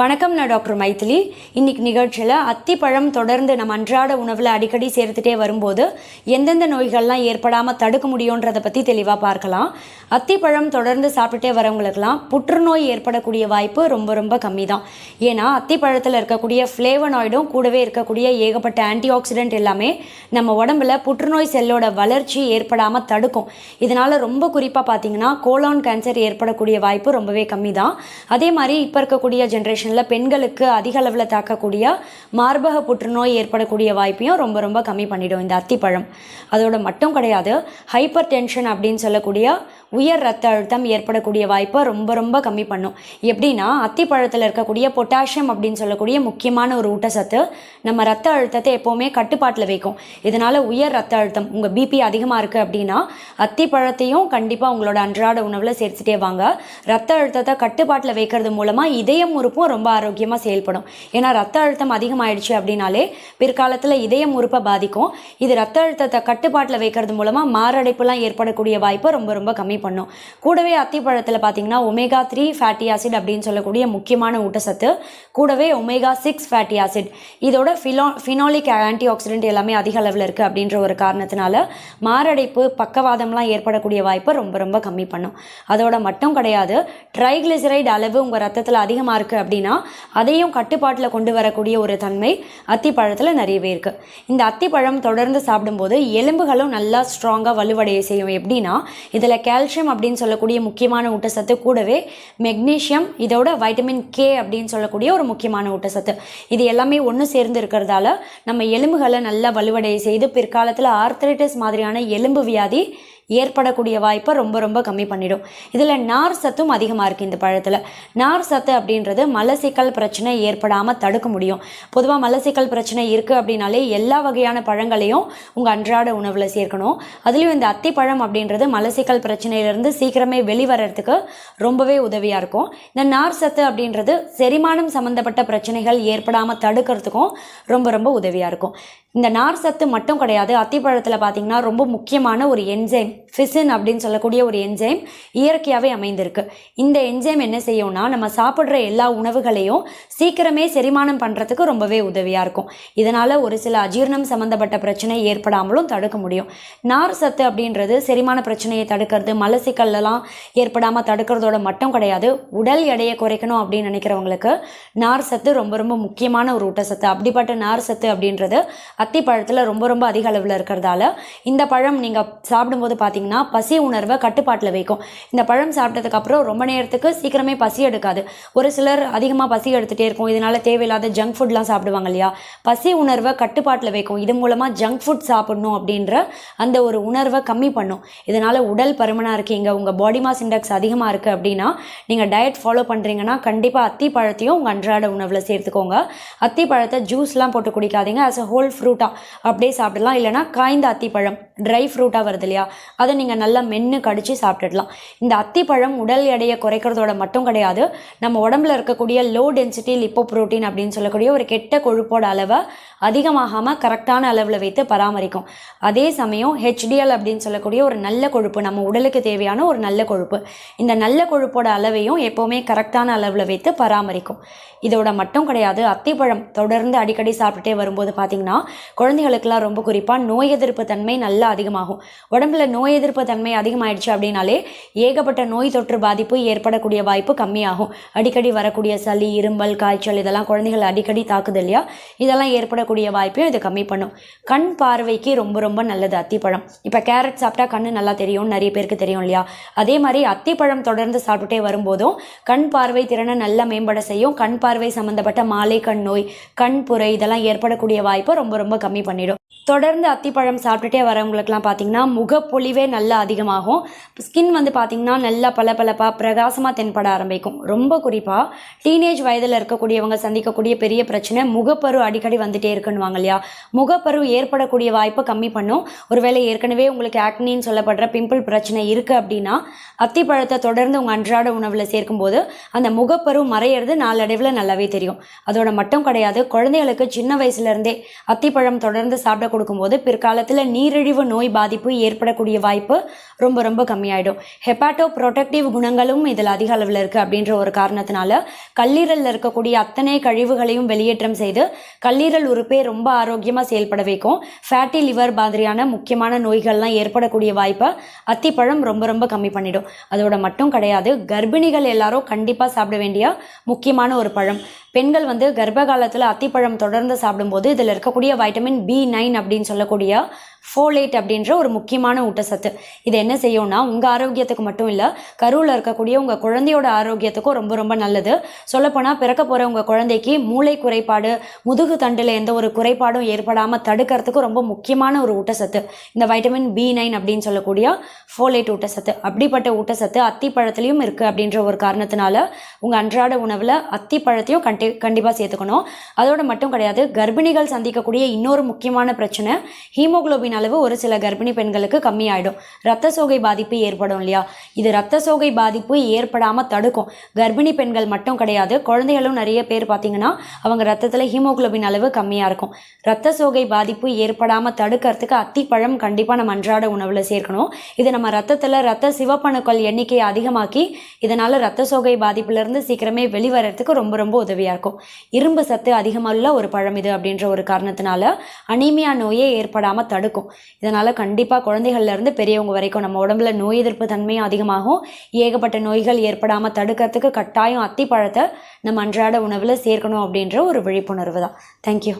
வணக்கம் நான் டாக்டர் மைத்திலி. இன்னைக்கு நிகழ்ச்சியில் அத்திப்பழம் தொடர்ந்து நம்ம அன்றாட உணவில் அடிக்கடி சேர்த்துட்டே வரும்போது எந்தெந்த நோய்கள்லாம் ஏற்படாமல் தடுக்க முடியுன்றதை பற்றி தெளிவாக பார்க்கலாம். அத்திப்பழம் தொடர்ந்து சாப்பிட்டுட்டே வரவங்களுக்கெல்லாம் புற்றுநோய் ஏற்படக்கூடிய வாய்ப்பு ரொம்ப ரொம்ப கம்மி தான் ஏன்னா அத்திப்பழத்தில் இருக்கக்கூடிய ஃப்ளேவனாய்டும் கூடவே இருக்கக்கூடிய ஏகப்பட்ட ஆன்டி ஆக்சிடென்ட் எல்லாமே நம்ம உடம்புல புற்றுநோய் செல்லோட வளர்ச்சி ஏற்படாமல் தடுக்கும். இதனால் ரொம்ப குறிப்பாக பார்த்தீங்கன்னா கோலான் கேன்சர் ஏற்படக்கூடிய வாய்ப்பு ரொம்பவே கம்மி தான் அதே மாதிரி இப்போ இருக்கக்கூடிய ஜென்ரேஷன் ஜென்ரேஷனில் பெண்களுக்கு அதிக அளவில் தாக்கக்கூடிய மார்பக புற்றுநோய் ஏற்படக்கூடிய வாய்ப்பையும் ரொம்ப ரொம்ப கம்மி பண்ணிடும் இந்த அத்திப்பழம். அதோட மட்டும் கிடையாது ஹைப்பர் டென்ஷன் அப்படின்னு சொல்லக்கூடிய உயர் ரத்த அழுத்தம் ஏற்படக்கூடிய வாய்ப்பை ரொம்ப ரொம்ப கம்மி பண்ணும். எப்படின்னா அத்திப்பழத்தில் இருக்கக்கூடிய பொட்டாசியம் அப்படின்னு சொல்லக்கூடிய முக்கியமான ஒரு ஊட்டச்சத்து நம்ம ரத்த அழுத்தத்தை எப்போவுமே கட்டுப்பாட்டில் வைக்கும். இதனால் உயர் ரத்த அழுத்தம் உங்கள் பிபி அதிகமாக இருக்குது அப்படின்னா அத்திப்பழத்தையும் கண்டிப்பாக உங்களோட அன்றாட உணவில் சேர்த்துட்டே வாங்க. ரத்த அழுத்தத்தை கட்டுப்பாட்டில் வைக்கிறது மூலமாக இதயம் உறுப்பும் ரொம்ப ஆரோக்கியமாக செயல்படும். ஏன்னா ரத்த அழுத்தம் அதிகமாயிடுச்சு அப்படின்னாலே பிற்காலத்தில் இதயம் உறுப்பை பாதிக்கும். இது ரத்த அழுத்தத்தை கட்டுப்பாட்டில் வைக்கிறது மூலமாக மாரடைப்புலாம் ஏற்படக்கூடிய வாய்ப்பை ரொம்ப ரொம்ப கம்மி பண்ணும். கூடவே அத்திப்பழத்தில் பார்த்தீங்கன்னா ஒமேகா த்ரீ ஃபேட்டி ஆசிட் அப்படின்னு சொல்லக்கூடிய முக்கியமான ஊட்டச்சத்து கூடவே ஒமேகா சிக்ஸ் ஃபேட்டி ஆசிட். இதோட ஃபிலோ ஃபினாலிக் ஆன்டி ஆக்சிடென்ட் எல்லாமே அதிக அளவில் இருக்குது அப்படின்ற ஒரு காரணத்தினால மாரடைப்பு பக்கவாதம்லாம் ஏற்படக்கூடிய வாய்ப்பை ரொம்ப ரொம்ப கம்மி பண்ணும். அதோட மட்டும் கிடையாது ட்ரைகிளிசரைடு அளவு உங்கள் ரத்தத்தில் அதிகமாக இருக்குது அப்படின்னா அதையும் கட்டுப்பாட்டில் கொண்டு வரக்கூடிய ஒரு தன்மை அத்திப்பழத்தில் நிறையவே இருக்குது இந்த அத்திப்பழம் தொடர்ந்து சாப்பிடும்போது எலும்புகளும் நல்லா ஸ்ட்ராங்காக வலுவடைய செய்யும். எப்படின்னா இதில் கால்சியம் அப்படின்னு சொல்லக்கூடிய முக்கியமான ஊட்டச்சத்து கூடவே மெக்னீஷியம் இதோட வைட்டமின் கே அப்படின்னு சொல்லக்கூடிய ஒரு முக்கியமான ஊட்டச்சத்து. இது எல்லாமே ஒன்று சேர்ந்து இருக்கிறதால நம்ம எலும்புகளை நல்லா வலுவடைய செய்து பிற்காலத்தில் ஆர்த்தரைட்டிஸ் மாதிரியான எலும்பு வியாதி ஏற்படக்கூடிய வாய்ப்பை ரொம்ப ரொம்ப கம்மி பண்ணிடும். இதில் நார் சத்தும் அதிகமாக இருக்குது இந்த பழத்தில். நார் சத்து அப்படின்றது மலசிக்கல் பிரச்சனை ஏற்படாமல் தடுக்க முடியும். பொதுவாக மலசிக்கல் பிரச்சனை இருக்குது அப்படின்னாலே எல்லா வகையான பழங்களையும் உங்கள் அன்றாட உணவில் சேர்க்கணும். அதுலேயும் இந்த அத்திப்பழம் அப்படின்றது மலசிக்கல் பிரச்சனையிலேருந்து சீக்கிரமே வெளிவரத்துக்கு ரொம்பவே உதவியாக இருக்கும். இந்த நார் சத்து அப்படின்றது செரிமானம் சம்மந்தப்பட்ட பிரச்சனைகள் ஏற்படாமல் தடுக்கிறதுக்கும் ரொம்ப ரொம்ப உதவியாக இருக்கும். இந்த நார் சத்து மட்டும் கிடையாது அத்திப்பழத்தில் பார்த்தீங்கன்னா ரொம்ப முக்கியமான ஒரு என்ஜைம் ஃபிசின் அப்படின்னு சொல்லக்கூடிய ஒரு என்ஜைம் இயற்கையாகவே அமைந்திருக்கு. இந்த என்ஜைம் என்ன செய்யும்னா நம்ம சாப்பிட்ற எல்லா உணவுகளையும் சீக்கிரமே செரிமானம் பண்ணுறதுக்கு ரொம்பவே உதவியாக இருக்கும். இதனால் ஒரு சில அஜீரணம் சம்மந்தப்பட்ட பிரச்சனை ஏற்படாமலும் தடுக்க முடியும். நார் சத்து அப்படின்றது செரிமான பிரச்சனையை தடுக்கிறது மலசிக்கல்லாம் ஏற்படாமல் தடுக்கிறதோட மட்டும் கிடையாது உடல் எடையை குறைக்கணும் அப்படின்னு நினைக்கிறவங்களுக்கு நார் சத்து ரொம்ப ரொம்ப முக்கியமான ஒரு ஊட்டச்சத்து. அப்படிப்பட்ட நார் சத்து அப்படின்றது அத்திப்பழத்தில் ரொம்ப ரொம்ப அதிக அளவில் இருக்கிறதால இந்த பழம் நீங்கள் சாப்பிடும்போது பார்த்தீங்கன்னா பசி உணர்வை கட்டுப்பாட்டில் வைக்கும். இந்த பழம் சாப்பிட்டதுக்கப்புறம் ரொம்ப நேரத்துக்கு சீக்கிரமே பசி எடுக்காது. ஒரு சிலர் அதிகமாக பசி எடுத்துகிட்டே இருக்கும். இதனால் தேவையில்லாத ஜங்க் ஃபுட்லாம் சாப்பிடுவாங்க இல்லையா? பசி உணர்வை கட்டுப்பாட்டில் வைக்கும். இது மூலமாக ஜங்க் ஃபுட் சாப்பிடணும் அப்படின்ற அந்த ஒரு உணர்வை கம்மி பண்ணும். இதனால் உடல் பருமனாக இருக்கீங்க உங்கள் பாடி மாஸ் இண்டெக்ஸ் அதிகமாக இருக்குது அப்படின்னா நீங்கள் டயட் ஃபாலோ பண்ணுறீங்கன்னா கண்டிப்பாக அத்தி பழத்தையும் உங்கள் அன்றாட உணவில் சேர்த்துக்கோங்க. அத்தி பழத்தை ஜூஸ்லாம் போட்டு குடிக்காதீங்க. ஆஸ் அ ஹோல் ஃப்ரூட் ஃப்ரூட்டாக அப்படியே சாப்பிடலாம். இல்லைனா காய்ந்த அத்திப்பழம். ட்ரை ஃப்ரூட்டாக வருது இல்லையா? அதை நீங்கள் நல்லா மென்று கடித்து சாப்பிட்டுடலாம். இந்த அத்திப்பழம் உடல் எடையை குறைக்கிறதோட மட்டும் கிடையாது நம்ம உடம்புல இருக்கக்கூடிய லோ டென்சிட்டி லிப்போ புரோட்டீன் அப்படின்னு சொல்லக்கூடிய ஒரு கெட்ட கொழுப்போட அளவை அதிகமாகாமல் கரெக்டான அளவில் வைத்து பராமரிக்கும். அதே சமயம் ஹெச்டிஎல் அப்படின்னு சொல்லக்கூடிய ஒரு நல்ல கொழுப்பு நம்ம உடலுக்கு தேவையான ஒரு நல்ல கொழுப்பு. இந்த நல்ல கொழுப்போட அளவையும் எப்போவுமே கரெக்டான அளவில் வைத்து பராமரிக்கும். இதோட மட்டும் கிடையாது அத்திப்பழம் தொடர்ந்து அடிக்கடி சாப்பிட்டுட்டே வரும்போது பார்த்தீங்கன்னா குழந்தைகளுக்கெல்லாம் ரொம்ப குறிப்பாக நோய் எதிர்ப்பு தன்மை நல்லா அதிகமாகும். உடம்புல நோய் எதிர்ப்பு தன்மை அதிகமாயிடுச்சு அப்படின்னாலே ஏகப்பட்ட நோய் தொற்று பாதிப்பு ஏற்படக்கூடிய வாய்ப்பு கம்மியாகும். அடிக்கடி வரக்கூடிய சளி இரும்பல் காய்ச்சல் இதெல்லாம் குழந்தைகள் அடிக்கடி தாக்குது இல்லையா? இதெல்லாம் ஏற்படக்கூடிய வாய்ப்பையும் இது கம்மி பண்ணும். கண் பார்வைக்கு ரொம்ப ரொம்ப நல்லது அத்திப்பழம். இப்போ கேரட் சாப்பிட்டா கண்ணு நல்லா தெரியும் நிறைய பேருக்கு தெரியும் இல்லையா? அதே மாதிரி அத்திப்பழம் தொடர்ந்து சாப்பிட்டுட்டே வரும்போதும் கண் பார்வை திறனை நல்லா மேம்பட செய்யும். கண் பார்வை சம்மந்தப்பட்ட மாலை கண் நோய் கண் புரை இதெல்லாம் ஏற்படக்கூடிய வாய்ப்பை ரொம்ப ரொம்ப கம்மி பண்ணிடும். தொடர்ந்து அத்திப்பழம் சாப்பிட்டுட்டே வரவங்களுக்குலாம் பார்த்தீங்கன்னா முகப்பொலிவே நல்லா அதிகமாகும். ஸ்கின் வந்து பார்த்தீங்கன்னா நல்லா பளபளப்பாக பிரகாசமாக தென்பட ஆரம்பிக்கும். ரொம்ப குறிப்பாக டீனேஜ் வயதில் இருக்கக்கூடியவங்க சந்திக்கக்கூடிய பெரிய பிரச்சனை முகப்பரு அடிக்கடி வந்துட்டே இருக்குன்னுவாங்க இல்லையா? முகப்பரு ஏற்படக்கூடிய வாய்ப்பை கம்மி பண்ணும். ஒருவேளை ஏற்கனவே உங்களுக்கு ஆக்னின்னு சொல்லப்படுற பிம்பிள் பிரச்சனை இருக்குது அப்படின்னா அத்திப்பழத்தை தொடர்ந்து உங்கள் அன்றாட உணவில் சேர்க்கும்போது அந்த முகப்பரு மறையிறது நாளடைவில் நல்லாவே தெரியும். அதோட மட்டும் கிடையாது குழந்தைகளுக்கு சின்ன வயசுலேருந்தே அத்திப்பழம் தொடர்ந்து சாப்பிட சாப்பிட கொடுக்கும்போது பிற்காலத்தில் நீரிழிவு நோய் பாதிப்பு ஏற்படக்கூடிய வாய்ப்பு ரொம்ப ரொம்ப கம்மியாயிடும். ஹெப்பாட்டோ ப்ரொடக்டிவ் குணங்களும் இதில் அதிக அளவில் இருக்குது அப்படின்ற ஒரு காரணத்தினால கல்லீரலில் இருக்கக்கூடிய அத்தனை கழிவுகளையும் வெளியேற்றம் செய்து கல்லீரல் உறுப்பே ரொம்ப ஆரோக்கியமாக செயல்பட வைக்கும். ஃபேட்டி லிவர் மாதிரியான முக்கியமான நோய்கள்லாம் ஏற்படக்கூடிய வாய்ப்பை அத்திப்பழம் ரொம்ப ரொம்ப கம்மி பண்ணிடும். அதோட மட்டும் கிடையாது கர்ப்பிணிகள் எல்லாரும் கண்டிப்பாக சாப்பிட வேண்டிய முக்கியமான ஒரு பழம். பெண்கள் வந்து கர்ப்ப காலத்தில் அத்திப்பழம் தொடர்ந்து சாப்பிடும்போது இதில் இருக்கக்கூடிய வைட்டமின் பி நைன் அப்படின்னு சொல்லக்கூடிய ஃபோலேட் அப்படின்ற ஒரு முக்கியமான ஊட்டச்சத்து. இது என்ன செய்யும்னா உங்கள் ஆரோக்கியத்துக்கு மட்டும் இல்லை கருவில் இருக்கக்கூடிய உங்கள் குழந்தையோட ஆரோக்கியத்துக்கும் ரொம்ப ரொம்ப நல்லது. சொல்லப்போனால் பிறக்க போகிற உங்கள் குழந்தைக்கு மூளை குறைபாடு முதுகு தண்டில் எந்த ஒரு குறைபாடும் ஏற்படாமல் தடுக்கிறதுக்கு ரொம்ப முக்கியமான ஒரு ஊட்டச்சத்து. இந்த வைட்டமின் பி நைன் அப்படின்னு சொல்லக்கூடிய ஃபோலேட் ஊட்டச்சத்து. அப்படிப்பட்ட ஊட்டச்சத்து அத்திப்பழத்துலேயும் இருக்குது அப்படின்ற ஒரு காரணத்தினால உங்கள் அன்றாட உணவில் அத்திப்பழத்தையும் கண்டி கண்டிப்பாக சேர்த்துக்கணும். அதோட மட்டும் கிடையாது கர்ப்பிணிகள் சந்திக்கக்கூடிய இன்னொரு முக்கியமான பிரச்சனை ஹீமோகுளோபின் அளவு ஒரு சில கர்ப்பிணி பெண்களுக்கு கம்மியாயிடும். ரத்த சோகை பாதிப்பு ஏற்படும் இல்லையா? இது ரத்த சோகை பாதிப்பு ஏற்படாமல் தடுக்கும். கர்ப்பிணி பெண்கள் மட்டும் கிடையாது. குழந்தைகளும் நிறைய பேர் பார்த்தீங்கன்னா அவங்க ரத்தத்தில் ஹீமோகுளோபின் அளவு கம்மியாக இருக்கும். ரத்த சோகை பாதிப்பு ஏற்படாமல் தடுக்கிறதுக்கு அத்திப்பழம் கண்டிப்பாக நம்ம அன்றாட உணவில் சேர்க்கணும். இது நம்ம ரத்தத்தில் ரத்த சிவப்பணுக்கள் எண்ணிக்கையை அதிகமாக்கி இதனால் ரத்த சோகை பாதிப்புலேருந்து சீக்கிரமே வெளிவரத்துக்கு ரொம்ப ரொம்ப உதவியாக இருக்கும். இரும்பு சத்து அதிகமாக உள்ள ஒரு பழம் இது அப்படின்ற ஒரு காரணத்தினால அனீமியா நோயே ஏற்படாமல் தடுக்கும். இதனால் கண்டிப்பாக குழந்தைகள்லேருந்து பெரியவங்க வரைக்கும் நம்ம உடம்புல நோய் எதிர்ப்பு தன்மையும் அதிகமாகும். ஏகப்பட்ட நோய்கள் ஏற்படாமல் தடுக்கிறதுக்கு கட்டாயம் அத்திப்பழத்தை நம்ம அன்றாட உணவில் சேர்க்கணும் அப்படின்ற ஒரு விழிப்புணர்வு தான். தேங்க்யூ